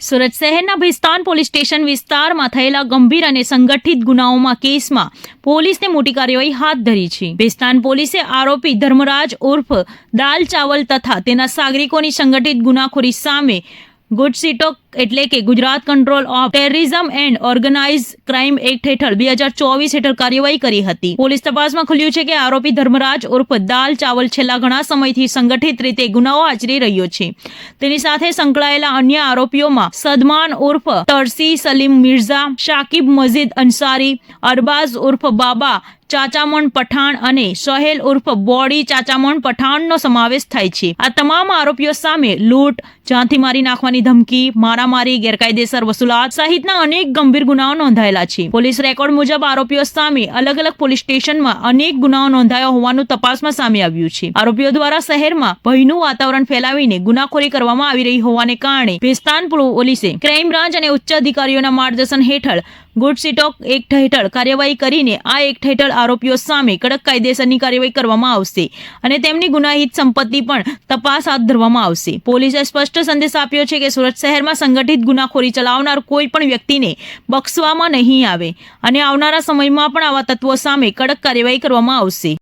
સુરત શહેરના Bhestan police station વિસ્તારમાં થયેલા ગંભીર અને સંગઠિત ગુનાઓમાં કેસમાં પોલીસને મોટી કાર્યવાહી હાથ ધરી છે. ભિસ્તાન પોલીસે આરોપી ધર્મરાજ ઉર્ફ દાલ ચાવલ તથા તેના સાગરિકોની સંગઠિત ગુનાખોરી સામે ગુડસીટોક એટલે કે Gujarat control of terrorism and organise crime act હેઠળ બે હજાર ચોવીસ હેઠળ કાર્યવાહી કરી હતી. પોલીસ તપાસમાં ખુલ્યું છે કે આરોપી ધર્મરાજ ઉર્ફ દાલ ચાવલ છેલ્લા ઘણા સમયથી સંગઠિત રીતે ગુનાઓ આચરી રહ્યો છે. તેની સાથે સંકળાયેલા અન્ય આરોપીઓમાં સદમાન ઉર્ફ તરસી, સલીમ મિર્ઝા, શાકિબ મજીદ અંસારી, અરબાઝ ઉર્ફ બાબા, ચાચામણ પઠાણ અને સોહેલ ઉર્ફ બોડી ચાચામણ પઠાણનો સમાવેશ થાય છે. આ તમામ આરોપીઓ સામે લૂંટ, ઝાંથી મારી નાખવાની ધમકી મારામારી, ગેરકાયદેસર વસૂલાત સહિતના અનેક ગંભીર ગુનાઓ નોંધાયેલા છે. પોલીસ રેકોર્ડ મુજબ આરોપીઓ સામે અલગ અલગ પોલીસ સ્ટેશનમાં અનેક ગુનાઓ નોંધાયા હોવાનું તપાસમાં સામે આવ્યું છે. આરોપીઓ દ્વારા શહેરમાં ભયનું વાતાવરણ ફેલાવીને ગુનાખોરી કરવામાં આવી રહી હોવાને કારણે ભેસ્તાન પોલીસે ક્રાઇમ બ્રાન્ચ અને ઉચ્ચ અધિકારીઓના માર્ગદર્શન હેઠળ ગુડ સિટોક એક્ટ હેઠળ કાર્યવાહી કરીને આ એક્ટ હેઠળ આરોપીઓ સામે કડક કાયદેસરની કાર્યવાહી કરવામાં આવશે અને તેમની ગુનાહિત સંપત્તિ પણ તપાસ હાથ ધરવામાં આવશે. પોલીસે સ્પષ્ટ સંદેશ આપ્યો છે કે સુરત શહેરમાં સંગઠિત ગુનાખોરી ચલાવનાર કોઈ પણ વ્યક્તિને બક્ષવામાં નહીં આવે. અને આવનારા સમયમાં પણ આવા તત્વો સામે કડક કાર્યવાહી કરવામાં આવશે.